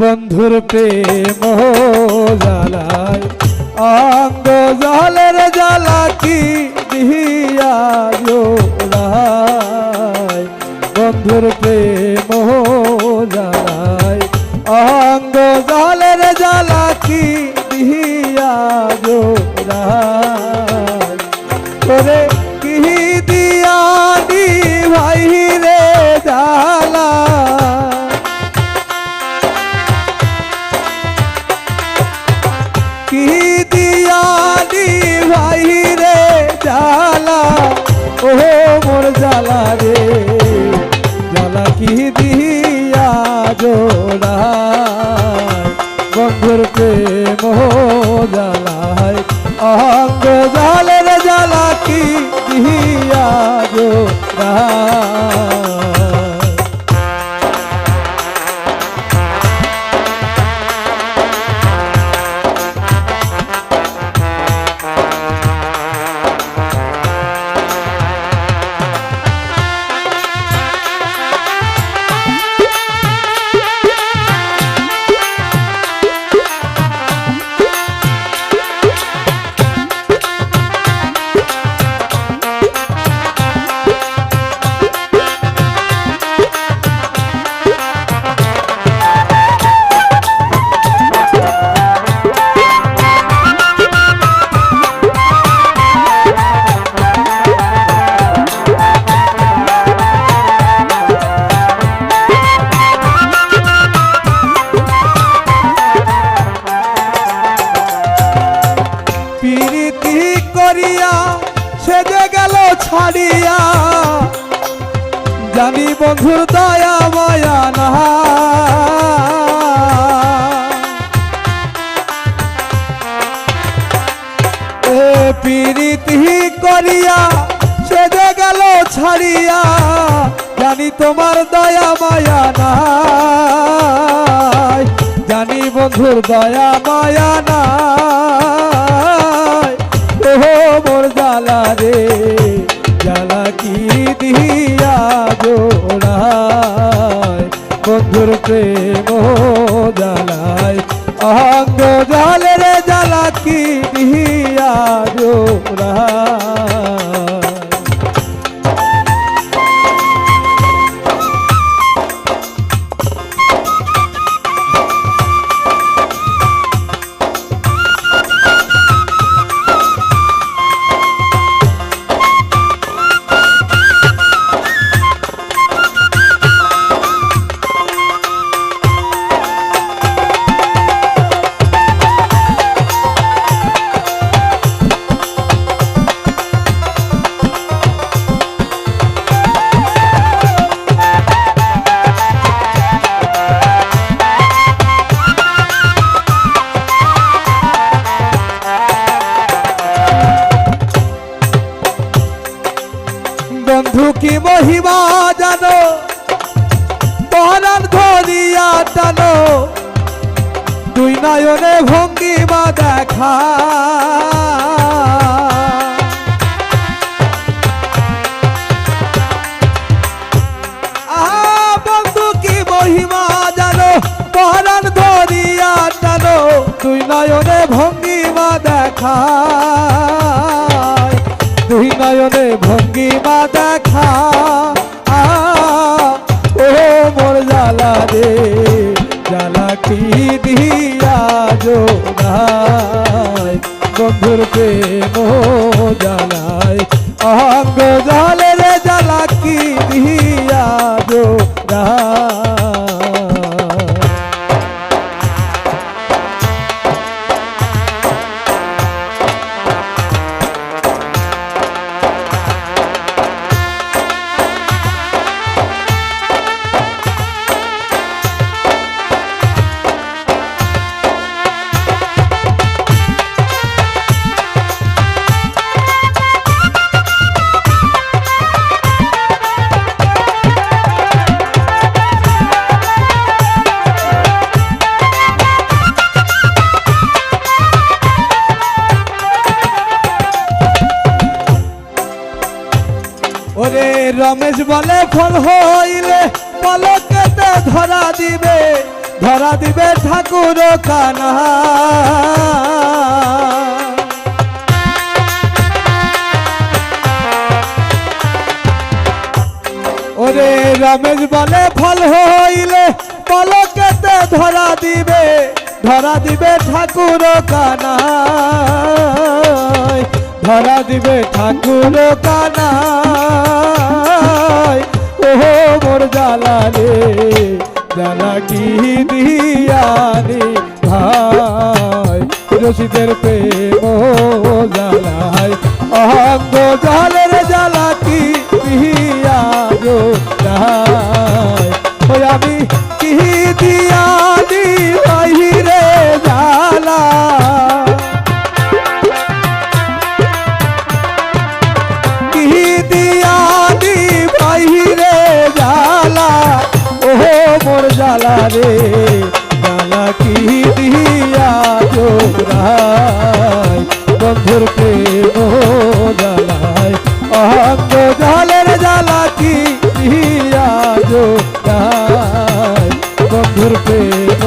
বন্ধুর প্রেম জালাই। অঙ্গ জলের জ্বালা কি বন্ধুর প্রেম জালায় অঙ্গ জালের জালা কি দিয়া জোড়া প্রীতি করিয়া সেজে গেল ছাড়িয়া। জানি বন্ধুর দয়া, মায়া না। প্রীতি করিয়া সেজে গেল ছাড়িয়া, জানি তোমার দয়া, মায়া নাই জানি বন্ধুর দয়া, মায়া নাই জালা কি দিয়া জোড়ায়? বন্ধুর প্রেম মহিমা জানো পরাণ ধরিয়া টানো, দুই নয়নে ভঙ্গিমা দেখা। বন্ধু মহিমা জানো? ধরিয়া দুই নয়নে ভঙ্গিমা দেখা। দুই নয়নে ভঙ্গিমা দেখা। দিয়া যোগায় বন্ধুর প্রেম জ্বালায় অঙ্গ জালে রে জালা কি দিয়া জোড়ায় রমেশ বলে, ফল হইলে পলকেতে ধরা দিবে ধরা দিবে ঠাকুর কানা। ওরে রমেশ বলে, ফল হইলে পলকেতে ধরা দিবে ধরা দিবে ঠাকুর কানা। ধরা দিবে ঠাকুর কানা। ওহো মোর জালালে রে কি দিয়ানি ভাই? রশিদের প্রেম জালাই অহঙ্গ জলের ওহো মোর জ্বালা রে, জ্বালা কি দিয়া যোগরায় বন্ধুর প্রেম জ্বালায়। অঙ্গ জলের জ্বালা কি দিয়া যোগায় বন্ধুর প্রেম